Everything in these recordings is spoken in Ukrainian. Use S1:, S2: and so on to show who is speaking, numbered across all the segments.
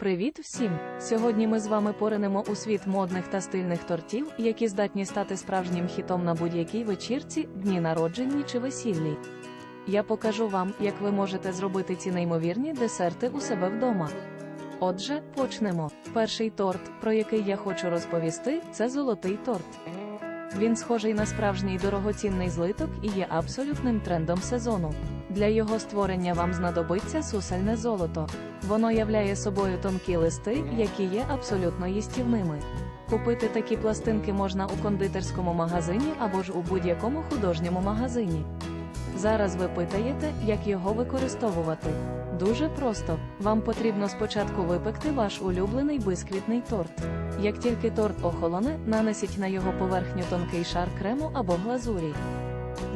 S1: Привіт всім! Сьогодні ми з вами поринемо у світ модних та стильних тортів, які здатні стати справжнім хітом на будь-якій вечірці, дні народженні чи весіллі. Я покажу вам, як ви можете зробити ці неймовірні десерти у себе вдома. Отже, почнемо. Перший торт, про який я хочу розповісти, це золотий торт. Він схожий на справжній дорогоцінний злиток і є абсолютним трендом сезону. Для його створення вам знадобиться сусальне золото. Воно являє собою тонкі листи, які є абсолютно їстівними. Купити такі пластинки можна у кондитерському магазині або ж у будь-якому художньому магазині. Зараз ви питаєте, як його використовувати. Дуже просто. Вам потрібно спочатку випекти ваш улюблений бисквітний торт. Як тільки торт охолоне, нанесіть на його поверхню тонкий шар крему або глазурі.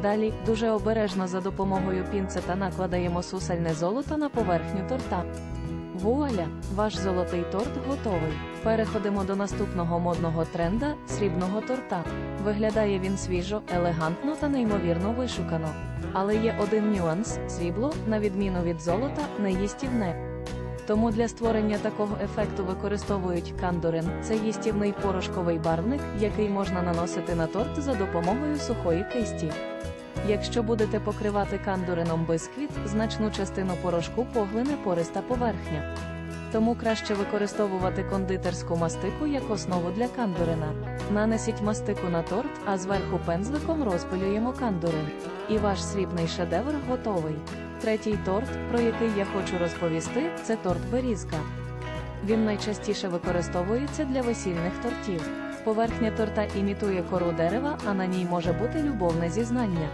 S1: Далі дуже обережно за допомогою пінцета накладаємо сусальне золото на поверхню торта. Вуаля, ваш золотий торт готовий. Переходимо до наступного модного тренда срібного торта. Виглядає він свіжо, елегантно та неймовірно вишукано. Але є один нюанс: срібло, на відміну від золота, не їстівне. Тому для створення такого ефекту використовують кандорин. Це їстівний порошковий барвник, який можна наносити на торт за допомогою сухої кисті. Якщо будете покривати кандурином бисквіт, значну частину порошку поглине пориста поверхня. Тому краще використовувати кондитерську мастику як основу для кандурина. Нанесіть мастику на торт, а зверху пензликом розпилюємо кандурин. І ваш срібний шедевр готовий. Третій торт, про який я хочу розповісти, це торт берізка. Він найчастіше використовується для весільних тортів. Поверхня торта імітує кору дерева, а на ній може бути любовне зізнання.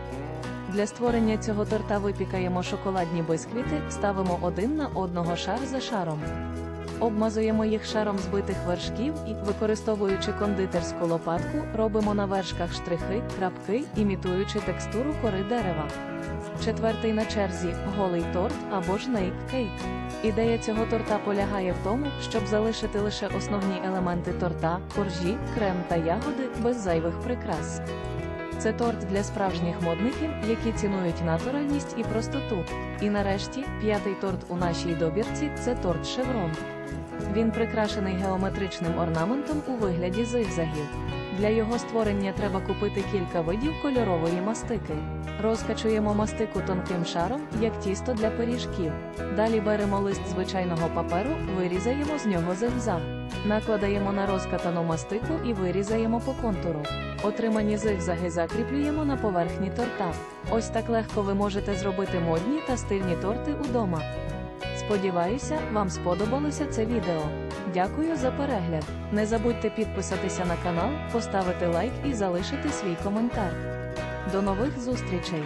S1: Для створення цього торта випікаємо шоколадні бисквіти, ставимо один на одного шар за шаром. Обмазуємо їх шаром збитих вершків і, використовуючи кондитерську лопатку, робимо на вершках штрихи, крапки, імітуючи текстуру кори дерева. Четвертий на черзі голий торт або ж нейк кейк. Ідея цього торта полягає в тому, щоб залишити лише основні елементи торта, коржі, крем та ягоди без зайвих прикрас. Це торт для справжніх модників, які цінують натуральність і простоту. І нарешті, п'ятий торт у нашій добірці це торт шеврон. Він прикрашений геометричним орнаментом у вигляді зигзагів. Для його створення треба купити кілька видів кольорової мастики. Розкачуємо мастику тонким шаром, як тісто для пиріжків. Далі беремо лист звичайного паперу, вирізаємо з нього зигзаг. Накладаємо на розкатану мастику і вирізаємо по контуру. Отримані зигзаги закріплюємо на поверхні торта. Ось так легко ви можете зробити модні та стильні торти удома. Сподіваюся, вам сподобалося це відео. Дякую за перегляд. Не забудьте підписатися на канал, поставити лайк і залишити свій коментар. До нових зустрічей!